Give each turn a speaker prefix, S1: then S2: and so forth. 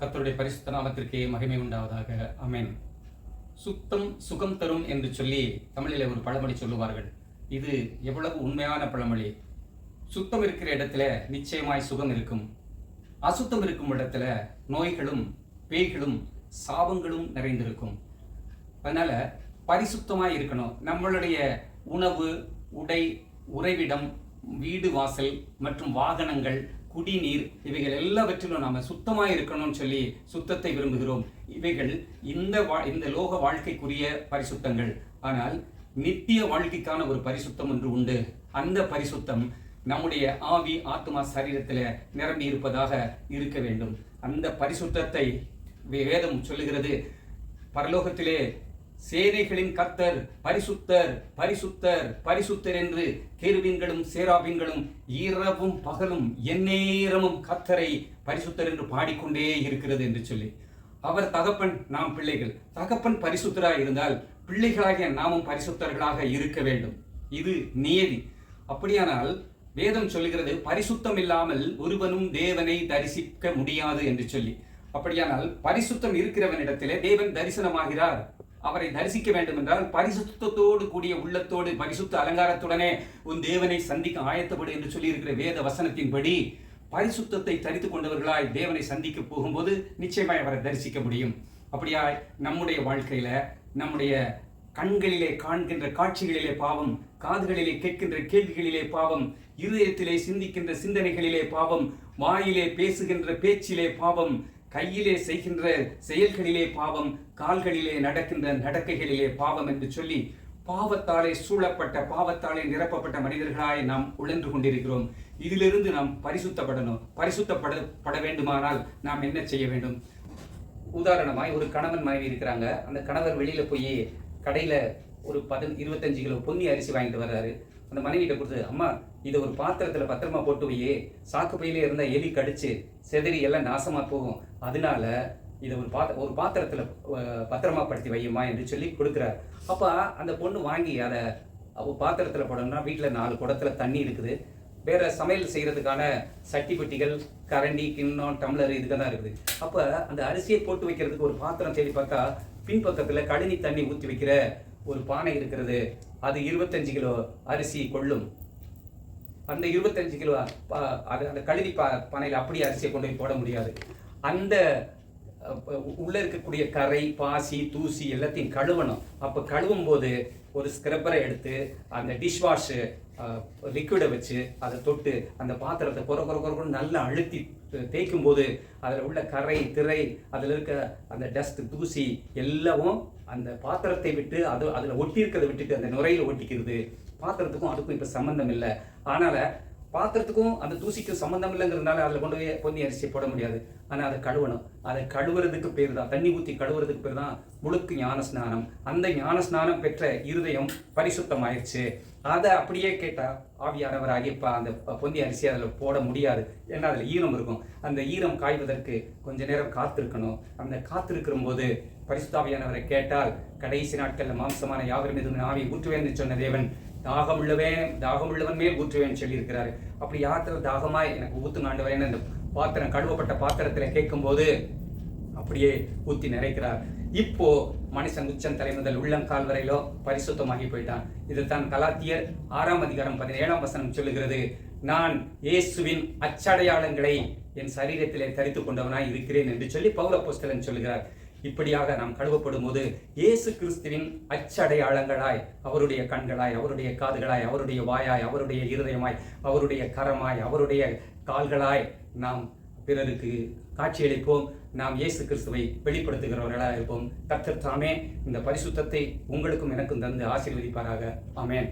S1: கத்தருடைய பரிசுத்த நாமத்திற்கே மகிமை உண்டாவதாக. அமேன் சுத்தம் சுகம் தரும் என்று சொல்லி தமிழில் ஒரு பழமொழி சொல்லுவார்கள். இது எவ்வளவு உண்மையான பழமொழி. சுத்தம் இருக்கிற இடத்துல நிச்சயமாய் சுகம் இருக்கும். அசுத்தம் இருக்கும் இடத்துல நோய்களும் பேய்களும் சாபங்களும் நிறைந்திருக்கும். அதனால பரிசுத்தமாய் இருக்கணும். நம்மளுடைய உணவு உடை உறைவிடம் வீடு வாசல் மற்றும் வாகனங்கள் குடிநீர் இவைகள் எல்லாவற்றிலும் நாம சுத்தமாக இருக்கணும்னு சொல்லி சுத்தத்தை விரும்புகிறோம். இவைகள் இந்த வா இந்த லோக வாழ்க்கைக்குரிய பரிசுத்தங்கள். ஆனால் நித்திய வாழ்க்கைக்கான ஒரு பரிசுத்தம் ஒன்று உண்டு. அந்த பரிசுத்தம் நம்முடைய ஆவி ஆத்மா சரீரத்தில் நிரம்பி இருப்பதாக இருக்க வேண்டும். அந்த பரிசுத்தத்தை வேதம் சொல்லுகிறது. பரலோகத்திலே சேனைகளின் கர்த்தர் பரிசுத்தர் பரிசுத்தர் பரிசுத்தர் என்று கேருவீன்களும் சேராபின்களும் இரவும் பகலும் எந்நேரமும் கர்த்தரை பரிசுத்தர் என்று பாடிக்கொண்டே இருக்கிறது என்று சொல்லி. அவர் தகப்பன் நாம் பிள்ளைகள். தகப்பன் பரிசுத்தராக இருந்தால் பிள்ளைகளாகிய நாமும் பரிசுத்தர்களாக இருக்க வேண்டும். இது நியதி. அப்படியானால் வேதம் சொல்லுகிறது பரிசுத்தம் இல்லாமல் ஒருவனும் தேவனை தரிசிக்க முடியாது என்று சொல்லி. அப்படியானால் பரிசுத்தம் இருக்கிறவனிடத்திலே தேவன் தரிசனமாகிறார். அவரை தரிசிக்க வேண்டும் என்றால் பரிசுத்தத்தோடு கூடிய உள்ளத்தோடு பரிசுத்த அலங்காரத்துடனே உன் தேவனை சந்திக்க ஆயத்தப்படு என்று சொல்லியிருக்கிற வேத வசனத்தின்படி பரிசுத்தத்தை தரித்து கொண்டவர்களாய் தேவனை சந்திக்க போகும்போது நிச்சயமாய் அவரை தரிசிக்க முடியும். அப்படியாய் நம்முடைய வாழ்க்கையில நம்முடைய கண்களிலே காண்கின்ற காட்சிகளிலே பாவம் காதுகளிலே கேட்கின்ற கேள்விகளிலே பாவம் இருதயத்திலே சிந்திக்கின்ற சிந்தனைகளிலே பாவம் வாயிலே பேசுகின்ற பேச்சிலே பாவம் கையிலே செய்கின்ற செயல்களிலே பாவம் கால்களிலே நடக்கின்ற நடக்கைகளிலே பாவம் என்று சொல்லி பாவத்தாலே சூழப்பட்ட பாவத்தாலே நிரப்பப்பட்ட மனிதர்களாய் நாம் உழன்று கொண்டிருக்கிறோம். இதிலிருந்து நாம் பரிசுத்தப்படணும். பரிசுத்தப்பட பட வேண்டுமானால் நாம் என்ன செய்ய வேண்டும்? உதாரணமாய் ஒரு கணவன் மனைவி இருக்கிறாங்க. அந்த கணவர் வெளியில போய் கடையில ஒரு பதின இருபத்தஞ்சு கிலோ பொன்னி அரிசி வாங்கிட்டு வர்றாரு. அந்த மனைவிட்ட கொடுத்து அம்மா இதை ஒரு பாத்திரத்தில் பத்திரமா போட்டு வையே சாக்கு பையிலே இருந்தால் எலி கடிச்சு செதறி எல்லாம் நாசமாக போகும். அதனால இதை ஒரு பாத்த ஒரு பாத்திரத்தில் பத்திரமா படுத்தி வையுமா என்று சொல்லி கொடுக்குறாரு. அப்போ அந்த பொண்ணு வாங்கி அதை பாத்திரத்தில் போடணும்னா வீட்டில் நாலு குடத்தில் தண்ணி இருக்குது. வேற சமையல் செய்கிறதுக்கான சட்டி பெட்டிகள் கரண்டி கிண்ணம் டம்ளர் இதுக்கு தான் இருக்குது. அப்போ அந்த அரிசியை போட்டு வைக்கிறதுக்கு ஒரு பாத்திரம் தேடி பார்த்தா பின்பக்கத்தில் கழுனி தண்ணி ஊற்றி வைக்கிற ஒரு பானை இருக்கிறது. அது இருபத்தஞ்சு கிலோ அரிசி கொள்ளும். அந்த இருபத்தஞ்சு கிலோ அது அந்த கழுவி பா பானையில் அப்படியே அரிசியை கொண்டு போய் போட முடியாது. அந்த உள்ளே இருக்கக்கூடிய கரை பாசி தூசி எல்லாத்தையும் கழுவணும். அப்போ கழுவும் போது ஒரு ஸ்க்ரப்பரை எடுத்து அந்த டிஷ்வாஷு லிக்விடை வச்சு அதை தொட்டு அந்த பாத்திரத்தை குறை குறை குறை குறை நல்லா அழுத்தி தேய்க்கும் போது அதில் உள்ள கரை திரை அதில் இருக்க அந்த டஸ்ட் தூசி எல்லாமும் அந்த பாத்திரத்தை விட்டு அது அதில் ஒட்டி இருக்கிறத விட்டுட்டு அந்த நுரையில் ஒட்டிக்கிறது. பாத்திரத்துக்கும் அதுக்கும் இப்போ சம்மந்தம் இல்லை. அதனால் பாத்திரத்துக்கும் அந்த தூசிக்கும் சம்பந்தம் இல்லைங்கிறதுனால அதில் கொண்டு போய் பொன்னி அரிசி போட முடியாது. ஆனால் அதை கழுவணும். அதை கழுவுறதுக்கு பேர் தான் தண்ணி ஊற்றி கழுவுறதுக்கு பேர் தான் முழுக்கு ஞான ஸ்நானம் அந்த ஞான ஸ்நானம் பெற்ற இருதயம் பரிசுத்தம் ஆயிடுச்சு அதை அப்படியே கேட்டால் ஆவியானவராகி இப்போ அந்த பொந்தி அரிசி அதில் போட முடியாது. ஏன்னா அதில் ஈரம் இருக்கும். அந்த ஈரம் காய்வதற்கு கொஞ்ச நேரம் காத்திருக்கணும். அந்த காத்திருக்கிற போது பரிசுத்தாவியானவரை கேட்டால் கடைசி நாட்களில் மாம்சமான யாவர் மீது ஆவி ஊற்றுவேன் சொன்ன தேவன் தாகமுள்ளவன் தாகமுள்ளவன் மேல் ஊற்றுவேன் சொல்லியிருக்கிறாரு. அப்படி யாத்திர தாகமாய் எனக்கு ஊத்து ஆண்டவரேன்னு அந்த பாத்திரம் கழுவப்பட்ட பாத்திரத்தில் கேட்கும்போது அப்படியே ஊத்தி நிறைக்கிறார். இப்போ மனுஷன் உச்சம் தலை முதல் உள்ளங்கால் வரையிலோ பரிசுத்தமாகி போயிட்டான். இதுதான் கலாத்தியர் ஆறாம் அதிகாரம் பதினேழாம் வசனம் சொல்லுகிறது நான் இயேசுவின் அச்சடையாளங்களை என் சரீரத்திலே தரித்து கொண்டவனாய் இருக்கிறேன் என்று சொல்லி பௌர புஸ்தகன் சொல்லுகிறார். இப்படியாக நாம் கழுவப்படும் போது இயேசு கிறிஸ்துவின் அச்சடையாளங்களாய் அவருடைய கண்களாய் அவருடைய காதுகளாய் அவருடைய வாயாய் அவருடைய இருதயமாய் அவருடைய கரமாய் அவருடைய கால்களாய் நாம் பிறருக்கு காட்சியளிப்போம். நாம் இயேசு கிறிஸ்துவை வெளிப்படுத்துகிறவர்களாக இருப்போம். கர்த்தர் தாமே இந்த பரிசுத்தத்தை உங்களுக்கும் எனக்கும் தந்து ஆசீர்வதிப்பாராக. அமேன்